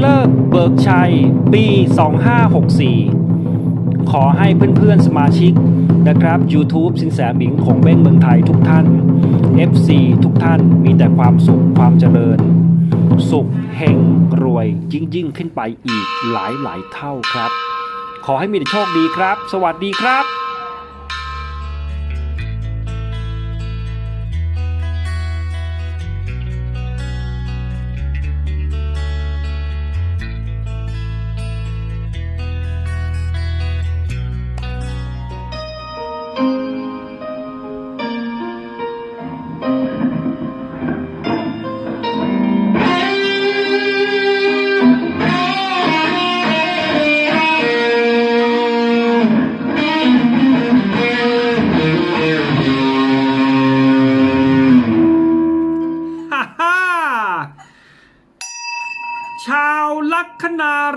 เลิกเบิกชัย ปี 2564 ขอให้เพื่อนๆสมาชิกนะครับ YouTube สินแสหมิงของเบ้งเมืองไทยทุกท่าน FC ทุกท่านมีแต่ความสุขความเจริญ สุขเฮงรวยยิ่งยิ่งขึ้นไปอีกหลายหลายเท่าครับ ขอให้มีแต่โชคดีครับ สวัสดีครับ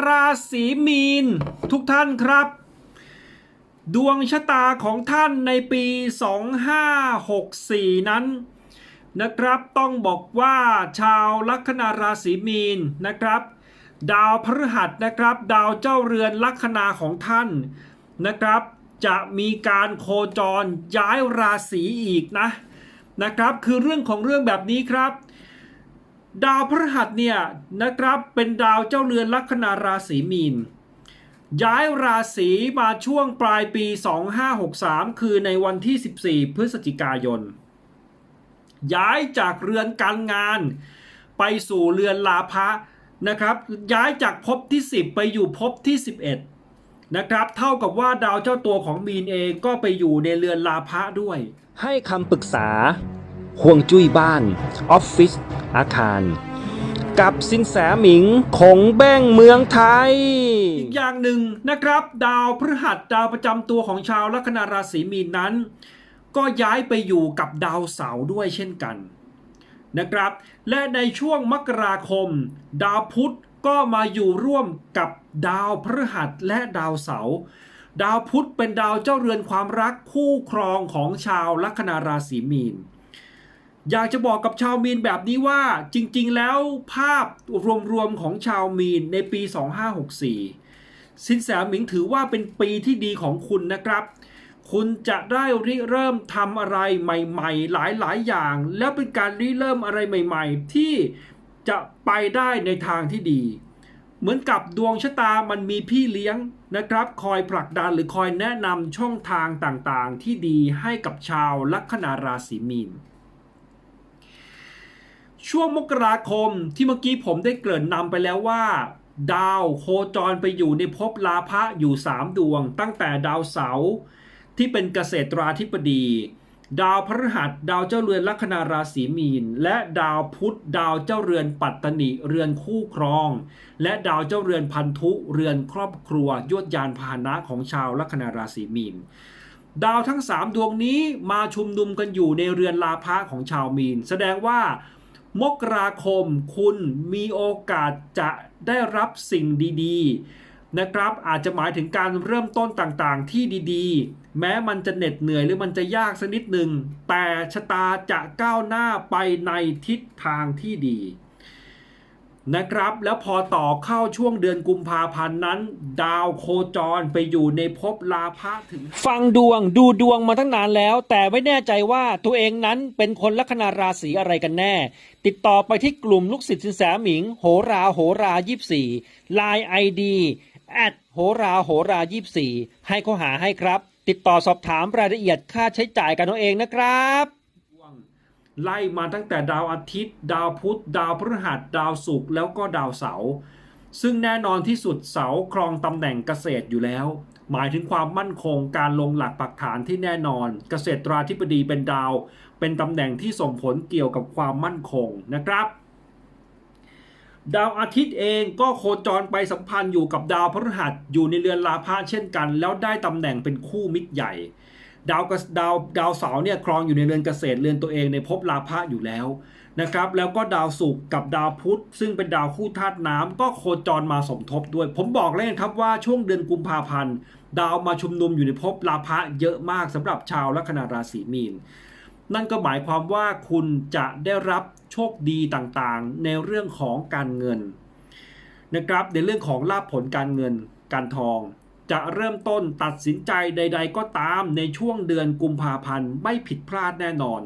ราศีมีน ทุกท่านครับ ดวงชะตาของท่านในปี 2564 นั้นนะครับต้องบอกว่าชาวลัคนาราศีมีนนะครับ ดาวพฤหัสนะครับ ดาวเจ้าเรือนลัคนาของท่านนะครับ จะมีการโคจรย้ายราศีอีกนะนะครับ คือเรื่องของเรื่องแบบนี้ครับ ดาวพฤหัสเนี่ยนะครับเป็นดาวเจ้าเรือนลัคนาราศีมีน ย้ายราศีมาช่วงปลายปี 2563 คือในวันที่ 14 พฤศจิกายน ย้ายจากเรือนการงาน ไปสู่เรือนลาภะนะครับ ย้ายจากภพที่ 10 ไปอยู่ภพที่ 11 นะครับ เท่ากับว่าดาวเจ้าตัวของมีนเองก็ไปอยู่ในเรือนลาภะด้วย ให้คำปรึกษา ห่วงจุ้ยบ้าน ออฟฟิศอาคาร กับสินแสหมิงคงแบ้งเมืองไทย อีกอย่างหนึ่งนะครับ ดาวพฤหัสดาวประจำตัวของชาวลัคนาราศีมีนนั้น ก็ย้ายไปอยู่กับดาวเสาร์ด้วยเช่นกันนะครับ และในช่วงมกราคม ดาวพุธก็มาอยู่ร่วมกับดาวพฤหัสและดาวเสาร์ดาวพุธเป็นดาวเจ้าเรือนความรักคู่ครองของชาวลัคนาราศีมีน อยากจะบอกกับชาวมีนแบบนี้ว่าจริงๆ แล้วภาพรวมๆของชาวมีนในปี 2564 สินแสหมิงถือว่าเป็นปีที่ดีของคุณนะครับ คุณจะได้ริเริ่มทำอะไรใหม่ๆ หลายๆ อย่าง แล้วเป็นการริเริ่มอะไรใหม่ ๆ ที่จะไปได้ในทางที่ดี เหมือนกับดวงชะตามันมีพี่เลี้ยงนะครับ คอยผลักดันหรือคอยแนะนำช่องทางต่างๆ ที่ดีให้กับชาวลัคนาราศีมีน ช่วงมกราคมที่เมื่อกี้ผมได้เกริ่นนำไปแล้วว่า ดาวโคจรไปอยู่ในภพลาภะอยู่ 3 ดวง ตั้งแต่ดาวเสาร์ที่เป็นเกษตราธิบดี ดาวพฤหัส ดาวเจ้าเรือนลัคนาราศีมีน และดาวพุธดาวเจ้าเรือนปัตตนิเรือนคู่ครอง และดาวเจ้าเรือนพันธุเรือนครอบครัวยวดยานพาหนะของชาวลัคนาราศีมีนดาวทั้ง 3 ดวงนี้มาชุมนุมกันอยู่ในเรือนลาภะของชาวมีน แสดงว่า มกราคมคุณมีโอกาสจะได้รับสิ่งดีๆ นะครับ อาจจะหมายถึงการเริ่มต้นต่างๆ ที่ดีๆ แม้มันจะเหน็ดเหนื่อยหรือมันจะยากสักนิดหนึ่งแต่ชะตาจะก้าวหน้าไปในทิศทางที่ดี นะครับ แล้วพอต่อเข้าช่วงเดือนกุมภาพันธ์นั้น ดาวโคจรไปอยู่ในภพลาภะถึง ฟังดวงดูดวงมาตั้งนานแล้ว แต่ไม่แน่ใจว่าตัวเองนั้นเป็นคนลัคนาราศีอะไรกันแน่ ติดต่อไปที่กลุ่มลูกศิษย์สินแสหมิง โหราโหรา24 Line ID แอดโหราโหรา24ให้เขาหาให้ครับ ติดต่อสอบถามรายละเอียดค่าใช้จ่ายกันเอาเองนะครับ ไล่มาตั้งแต่ดาวอาทิตย์ ดาวพุธ ดาวพฤหัส ดาวศุกร์แล้วก็ดาวเสาร์ซึ่งแน่นอนที่สุดเสาครองตำแหน่งเกษตรอยู่แล้ว หมายถึงความมั่นคงการลงหลักปักฐานที่แน่นอน เกษตราธิบดีเป็นดาว เป็นตำแหน่งที่ส่งผลเกี่ยวกับความมั่นคงนะครับ ดาวอาทิตย์เองก็โคจรไปสัมพันธ์อยู่กับดาวพฤหัสอยู่ในเรือนลาภะเช่นกัน แล้วได้ตำแหน่งเป็นคู่มิตรใหญ่ ดาวกดาวดาวเสาร์เนี่ยครองอยู่ในเรือนเกษตรเรือนตัวเองในภพลาภะอยู่แล้วนะครับแล้วก็ดาวศุกร์กับดาวพุธ ซึ่งเป็นดาวคู่ธาตุน้ำก็โคจรมาสมทบด้วย ผมบอกเลยนะครับว่าช่วงเดือนกุมภาพันธ์ ดาวมาชุมนุมอยู่ในภพลาภะเยอะมากสำหรับชาวลัคนาราศีมีน นั่นก็หมายความว่าคุณจะได้รับโชคดีต่างๆ ในเรื่องของการเงินนะครับในเรื่องของลาภผลการเงินการทอง จะเริ่มต้นตัดสินใจใด ๆ ก็ตามในช่วงเดือนกุมภาพันธ์ไม่ผิดพลาดแน่นอน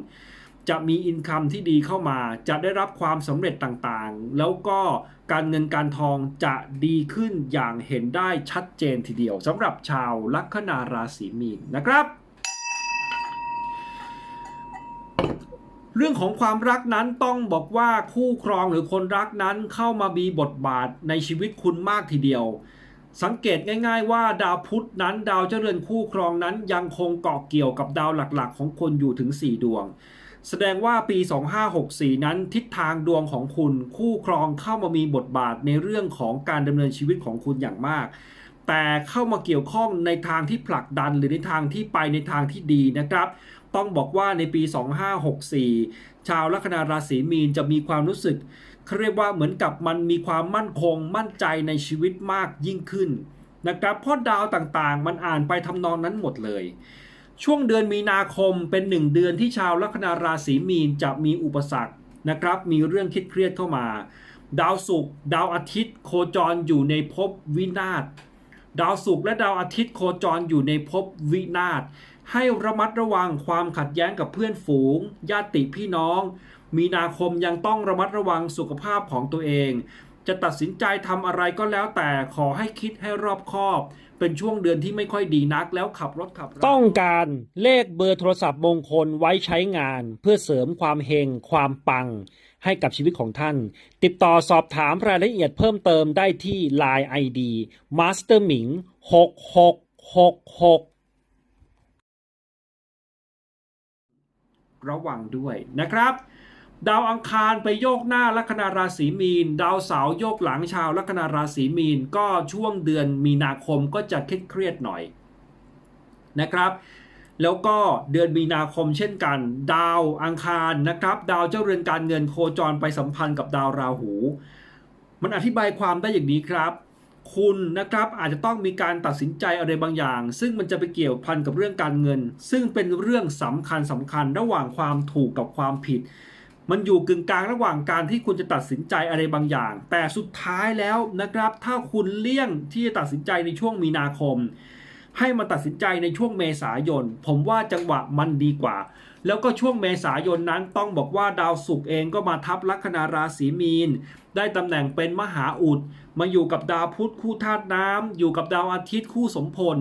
จะมีอินคัมที่ดีเข้ามา จะได้รับความสำเร็จต่างๆ แล้วก็การเงินการทองจะดีขึ้นอย่างเห็นได้ชัดเจนทีเดียวสำหรับชาวลัคนาราศีมีนนะครับเรื่องของความรักนั้นต้องบอกว่าคู่ครองหรือคนรักนั้นเข้ามามีบทบาทในชีวิตคุณมากทีเดียว สังเกตง่ายๆว่าดาวพุธนั้น ดาวเจริญคู่ครองนั้นยังคงเกาะเกี่ยวกับดาวหลักๆ ของคนอยู่ถึง 4 ดวง แสดงว่าปี 2564 นั้นทิศทางดวงของคุณคู่ครองเข้ามามีบทบาทในเรื่องของการดำเนินชีวิตของคุณอย่างมาก แต่เข้ามาเกี่ยวข้องในทางที่ผลักดันหรือในทางที่ไปในทางที่ดีนะครับ ต้องบอกว่าในปี 2564 ชาวลัคนาราศีมีนจะมีความรู้สึก เขาเรียกว่าเหมือนกับมันมีความมั่นคงมั่นใจในชีวิตมากยิ่งขึ้นนะครับเพราะดาวต่างๆ มันอ่านไปทำนองนั้นหมดเลย ช่วงเดือนมีนาคมเป็นหนึ่งเดือนที่ชาวลัคนาราศีมีนจะมีอุปสรรคนะครับ มีเรื่องคิดเครียดเข้ามา ดาวศุกร์ดาวอาทิตย์ โคจรอยู่ในภพวินาศดาวศุกร์และดาวอาทิตย์โคจรอยู่ในภพวินาศให้ระมัดระวังความขัดแย้งกับเพื่อนฝูง ญาติพี่น้อง มีนาคมยังต้องระมัดระวังสุขภาพของตัวเอง จะตัดสินใจทำอะไรก็แล้วแต่ขอให้คิดให้รอบคอบ เป็นช่วงเดือนที่ไม่ค่อยดีนักแล้วขับรถขับราต้องการเลขเบอร์โทรศัพท์มงคลไว้ใช้งาน เพื่อเสริมความเฮงความปัง ให้กับชีวิตของท่าน ติดต่อสอบถามรายละเอียดเพิ่มเติมได้ที่ Line ID Master Ming 6666ระวังด้วยนะครับ ดาวอังคารไปโยกหน้าลัคนาราศีมีน ดาวเสาร์โยกหลังชาวลัคนาราศีมีน ก็ช่วงเดือนมีนาคมก็จะเครียดหน่อยนะครับแล้วก็เดือนมีนาคมเช่นกัน ดาวอังคารนะครับ ดาวเจ้าเรือนการเงินโคจรไปสัมพันธ์กับดาวราหู มันอธิบายความได้อย่างนี้ครับ คุณนะครับอาจจะต้องมีการตัดสินใจอะไรบางอย่าง ซึ่งมันจะไปเกี่ยวพันกับเรื่องการเงิน ซึ่งเป็นเรื่องสำคัญสำคัญระหว่างความถูกกับความผิด มันอยู่กึ่งกลางระหว่างการที่คุณจะตัดสินใจอะไรบางอย่าง แต่สุดท้ายแล้วนะครับ ถ้าคุณเลี่ยงที่จะตัดสินใจในช่วงมีนาคม ให้มาตัดสินใจในช่วงเมษายน ผมว่าจังหวะมันดีกว่า แล้วก็ช่วงเมษายนนั้นต้องบอกว่าดาวศุกร์เองก็มาทับลัคนาราศีมีน ได้ตำแหน่งเป็นมหาอุด มาอยู่กับดาวพุธคู่ธาตุน้ำอยู่กับดาวอาทิตย์คู่สมพล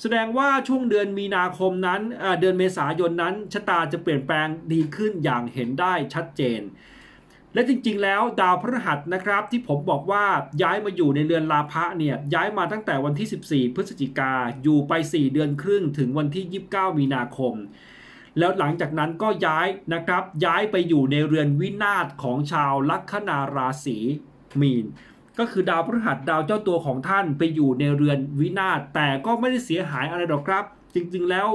แสดงว่าช่วงเดือนมีนาคมนั้นเดือนเมษายนนั้นชะตาจะเปลี่ยนแปลงดีขึ้นอย่างเห็นได้ชัดเจน และจริงๆ แล้วดาวพฤหัสนะครับที่ผมบอกว่าย้ายมาอยู่ในเรือนลาภะเนี่ยย้ายมาตั้งแต่วันที่ 14 พฤศจิกาอยู่ไป 4 เดือนครึ่งถึงวันที่ 29 มีนาคม แล้วหลังจากนั้นก็ย้ายนะครับย้ายไปอยู่ในเรือนวินาศของชาวลัคนาราศีมีน ก็คือดาวพฤหัสดาวเจ้าตัวของท่านไปอยู่ในเรือนวินาศแต่ก็ไม่ได้เสียหายอะไรหรอกครับ จริงๆแล้ว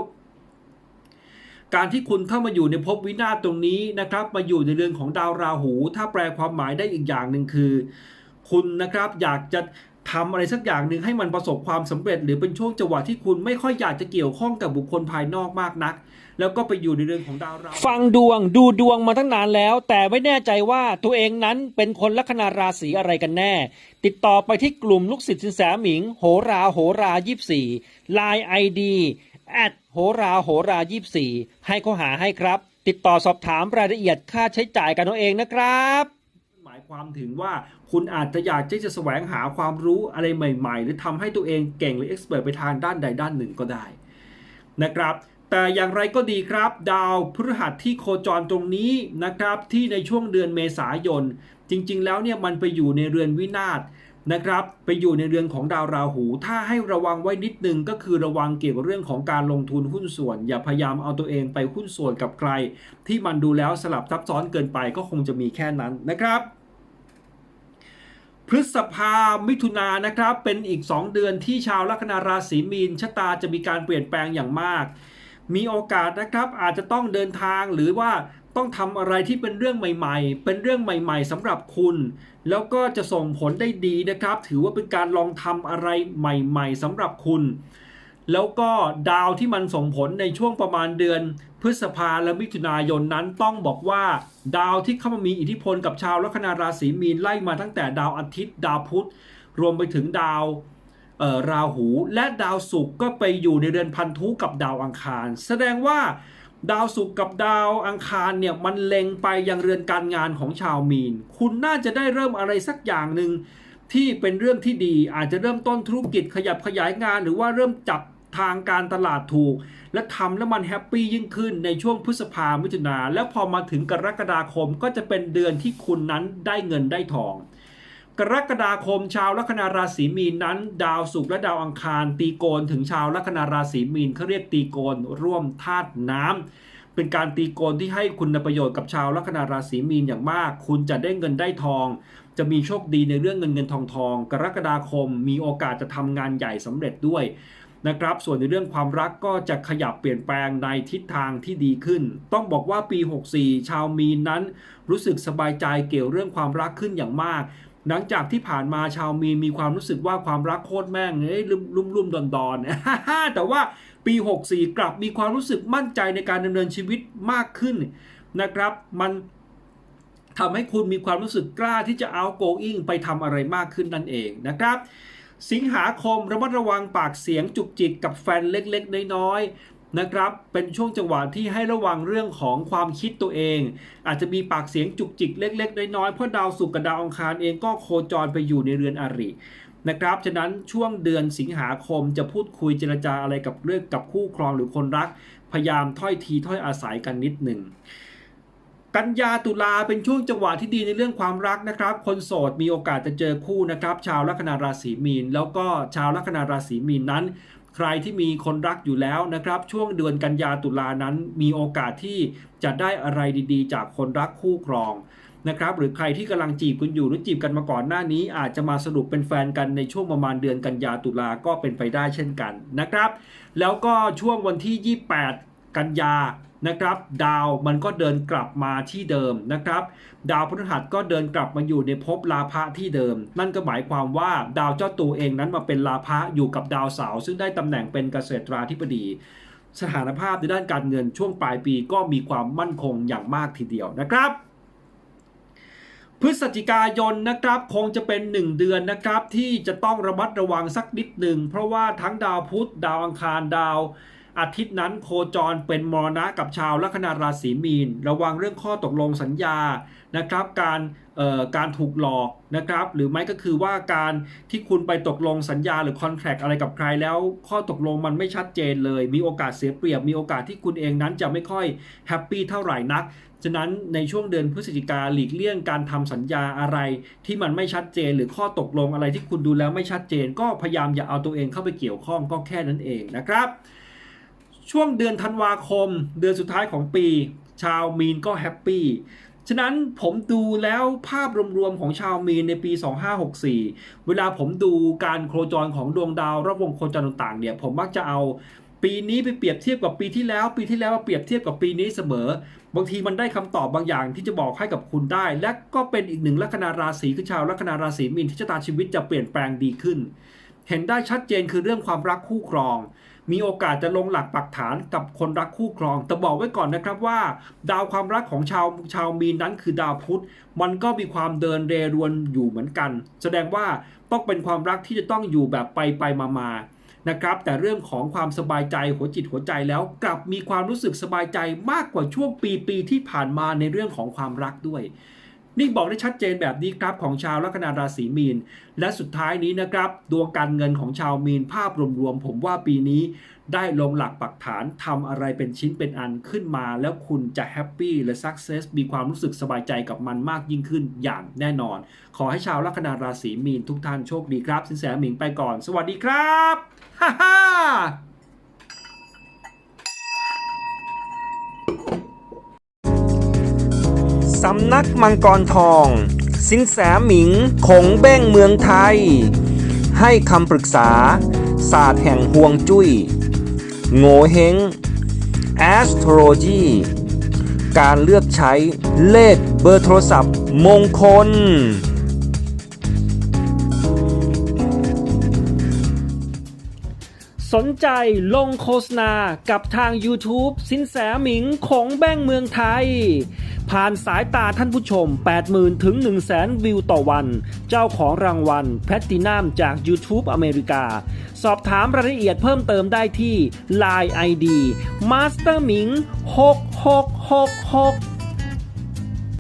การที่คุณเข้ามาอยู่ในภพวินาศตรงนี้นะครับ มาอยู่ในเรือนของดาวราหู ถ้าแปลความหมายได้อีกอย่างหนึ่งคือ คุณนะครับอยากจะ ทำอะไรสักอย่างหนึ่งให้มันประสบความสำเร็จ หรือเป็นช่วงจังหวะที่คุณไม่ค่อยอยากจะเกี่ยวข้องกับบุคคลภายนอกมากนัก แล้วก็ไปอยู่ในเรือนของดาวราหูฟังดวงดูดวงมาตั้งนานแล้ว แต่ไม่แน่ใจว่าตัวเองนั้นเป็นคนลัคนาราศีอะไรกันแน่ ติดต่อไปที่กลุ่มลูกศิษย์สินแสหมิง โหราโหรา24 Line ID แอดโหราโหรา24ให้เขาหาให้ครับ ติดต่อสอบถามรายละเอียดค่าใช้จ่ายกันเอาเองนะครับ หมายความถึงว่า คุณอาจจะอยากที่จะแสวงหาความรู้อะไรใหม่ ๆ หรือทำให้ตัวเองเก่งหรือเอ็กซ์เพรสไปทางด้านใดด้านหนึ่งก็ได้นะครับ แต่อย่างไรก็ดีครับ ดาวพฤหัสที่โคจรตรงนี้นะครับ ที่ในช่วงเดือนเมษายน จริง ๆ แล้วเนี่ยมันไปอยู่ในเรือนวินาศนะครับ ไปอยู่ในเรือนของดาวราหู ถ้าให้ระวังไว้นิดนึงก็คือระวังเกี่ยวกับเรื่องของการลงทุนหุ้นส่วน อย่าพยายามเอาตัวเองไปหุ้นส่วนกับใคร ที่มันดูแล้วสลับซับซ้อนเกินไปก็คงจะมีแค่นั้นนะครับ พฤษภามิถุนานนะครับ เป็นอีก 2 เดือนที่ชาวลัคนาราศีมีนชะตาจะมีการเปลี่ยนแปลงอย่างมาก มีโอกาสนะครับอาจจะต้องเดินทางหรือว่าต้องทำอะไรที่เป็นเรื่องใหม่ ๆ เป็นเรื่องใหม่ ๆสำหรับคุณ แล้วก็จะส่งผลได้ดีนะครับ ถือว่าเป็นการลองทำอะไรใหม่ ๆสำหรับคุณ แล้วก็ดาวที่มันส่งผลในช่วงประมาณเดือน พฤษภาและมิถุนายนนั้นต้องบอกว่า ดาวที่เข้ามามีอิทธิพลกับชาวลัคนาราศีมีนไล่มาตั้งแต่ดาวอาทิตย์ ดาวพุธ รวมไปถึงดาวราหูและดาวศุกร์ก็ไปอยู่ในเรือนพันธุกับดาวอังคาร แสดงว่าดาวศุกร์กับดาวอังคารเนี่ยมันเล็งไปยังเรือนการงานของชาวมีน คุณน่าจะได้เริ่มอะไรสักอย่างหนึ่งที่เป็นเรื่องที่ดีอาจจะเริ่มต้นธุรกิจขยับขยายงาน หรือว่าเริ่มจับ ทางการตลาดถูก และทำแล้วมันแฮปปี้ยิ่งขึ้นในช่วงพฤษภามิถุนาแล้วพอมาถึงกรกฎาคมก็จะเป็นเดือนที่คุณนั้นได้เงินได้ทอง กรกฎาคมชาวลัคนาราศีมีนนั้น ดาวศุกร์และดาวอังคาร ตีโกนถึงชาวลัคนาราศีมีนเขาเรียกตีโกนร่วมธาตุน้ำเป็นการตีโกนที่ให้คุณประโยชน์กับชาวลัคนาราศีมีนอย่างมาก คุณจะได้เงินได้ทอง จะมีโชคดีในเรื่องเงินเงินทองทอง กรกฎาคมมีโอกาสจะทำงานใหญ่สำเร็จด้วย นะครับ ส่วนในเรื่องความรักก็จะขยับเปลี่ยนแปลงในทิศทางที่ดีขึ้น ต้องบอกว่าปี 64 ชาวมีนนั้น รู้สึกสบายใจเกี่ยวเรื่องความรักขึ้นอย่างมาก หลังจากที่ผ่านมาชาวมีนมีความรู้สึกว่าความรักโคตรแม่งเอ้ยลุ่มลุ่มดอนดอนแต่ว่าปี 64 กลับมีความรู้สึกมั่นใจในการดำเนินชีวิตมากขึ้นนะครับ มันทำให้คุณมีความรู้สึกกล้าที่จะ outgoing ไปทำอะไรมากขึ้นนั่นเองนะครับ สิงหาคมระมัดระวังปากเสียงจุกจิกกับแฟนเล็กๆ น้อยๆนะครับ เป็นช่วงจังหวะที่ให้ระวังเรื่องของความคิดตัวเอง อาจจะมีปากเสียงจุกจิกเล็ก ๆ น้อยๆเพราะดาวศุกร์กับดาวอังคารเองก็โคจรไปอยู่ในเรือนอรินะครับ ฉะนั้นช่วงเดือนสิงหาคมจะพูดคุยเจรจาอะไรกับเรื่องกับคู่ครองหรือคนรัก พยายามถ้อยทีถ้อยอาศัยกันนิดหนึ่ง กันยาตุลาเป็นช่วงจังหวะที่ดีในเรื่องความรักนะครับ คนโสดมีโอกาสจะเจอคู่นะครับ ชาวลัคนาราศีมีน แล้วก็ชาวลัคนาราศีมีนนั้น ใครที่มีคนรักอยู่แล้วนะครับ ช่วงเดือนกันยาตุลานั้น มีโอกาสที่จะได้อะไรดีๆ จากคนรักคู่ครองนะครับหรือใครที่กำลังจีบคุณอยู่หรือจีบกันมาก่อนหน้านี้ อาจจะมาสรุปเป็นแฟนกันในช่วงประมาณเดือนกันยาตุลาก็เป็นไปได้เช่นกันนะครับ แล้วก็ช่วงวันที่ 28 กันยา นะครับดาวมันก็เดินกลับมาที่เดิมนะครับ ดาวพฤหัสก็เดินกลับมาอยู่ในภพลาภะที่เดิม นั่นก็หมายความว่าดาวเจ้าตัวเองนั้นมาเป็นลาภะอยู่กับดาวเสาร์ซึ่งได้ตำแหน่งเป็นเกษตราธิบดี สถานภาพในด้านการเงินช่วงปลายปีก็มีความมั่นคงอย่างมากทีเดียวนะครับพฤศจิกายนนะครับคงจะเป็น 1 เดือนนะครับที่จะต้องระมัดระวังสักนิดหนึ่งเพราะว่าทั้งดาวพุธ ดาวอังคารดาว อาทิตย์นั้นโคจรเป็นมรณะกับชาวลัคนาราศีมีน ระวังเรื่องข้อตกลงสัญญานะครับ การเอ่อการถูกหลอกนะครับ หรือไม่ก็คือว่าการที่คุณไปตกลงสัญญาหรือคอนแทรคอะไรกับใครแล้ว ข้อตกลงมันไม่ชัดเจนเลย มีโอกาสเสียเปรียบ มีโอกาสที่คุณเองนั้นจะไม่ค่อยแฮปปี้เท่าไหร่นัก ฉะนั้นในช่วงเดือนพฤศจิกาหลีกเลี่ยงการทำสัญญาอะไรที่มันไม่ชัดเจน หรือข้อตกลงอะไรที่คุณดูแล้วไม่ชัดเจน ก็พยายามอย่าเอาตัวเองเข้าไปเกี่ยวข้องก็แค่นั้นเองนะครับ ช่วงเดือนธันวาคม เดือนสุดท้ายของปี ชาวมีนก็แฮปปี้ฉะนั้นผมดูแล้วภาพรวมๆของชาวมีนในปี 2564 เวลาผมดูการโครจรของดวงดาวรอบวงโครจรต่างๆเนี่ยผมมักจะเอาปีนี้ไปเปรียบเทียบกับปีที่แล้ว ปีที่แล้วมาเปรียบเทียบกับปีนี้เสมอ บางทีมันได้คำตอบบางอย่างที่จะบอกให้กับคุณได้ และก็เป็นอีกหนึ่งลัคนาราศีคือชาวลัคนาราศีมีนที่ชะตาชีวิตจะเปลี่ยนแปลงดีขึ้น เห็นได้ชัดเจนคือเรื่องความรักคู่ครอง มีโอกาสจะลงหลักปักฐานกับคนรักคู่ครอง แต่บอกไว้ก่อนนะครับว่า ดาวความรักของชาวชาวมีนนั้นคือดาวพุธ มันก็มีความเดินเรรวนอยู่เหมือนกัน แสดงว่าต้องเป็นความรักที่จะต้องอยู่แบบไปไปมามานะครับแต่เรื่องของความสบายใจหัวจิตหัวใจแล้วกลับมีความรู้สึกสบายใจมากกว่าช่วงปีปีที่ผ่านมาในเรื่องของความรักด้วย นี่บอกได้ชัดเจนแบบนี้ครับของชาวลัคนาราศีมีน และสุดท้ายนี้นะครับดวงการเงินของชาวมีนภาพรวมๆผมว่าปีนี้ ได้ลงหลักปักฐานทำอะไรเป็นชิ้นเป็นอันขึ้นมา แล้วคุณจะแฮปปี้และสักเซสมีความรู้สึกสบายใจกับมันมากยิ่งขึ้นอย่างแน่นอน ขอให้ชาวลัคนาราศีมีนทุกท่านโชคดีครับ สินแสหมิงไปก่อน สวัสดีครับฮ่าฮ่าำนักมังกรทอง สินแสหมิงคงเบ้งเมืองไทย ให้คำปรึกษา ศาสตร์แห่งห่วงจุย้ย โงเฮง Astrology การเลือกใช้เลขเบอร์โทรศัพท์ มงคลสสนใจลงโฆษณากับทาง YouTube สินแสหมิงของแบ้งเมืองไทย ผ่านสายตาท่านผู้ชม 80,000 ถึง 100,000 วิวต่อวัน เจ้าของรางวัลแพลตตินัมจาก YouTube อเมริกา สอบถามรายละเอียดเพิ่มเติมได้ที่ Line ID Master หมิง6666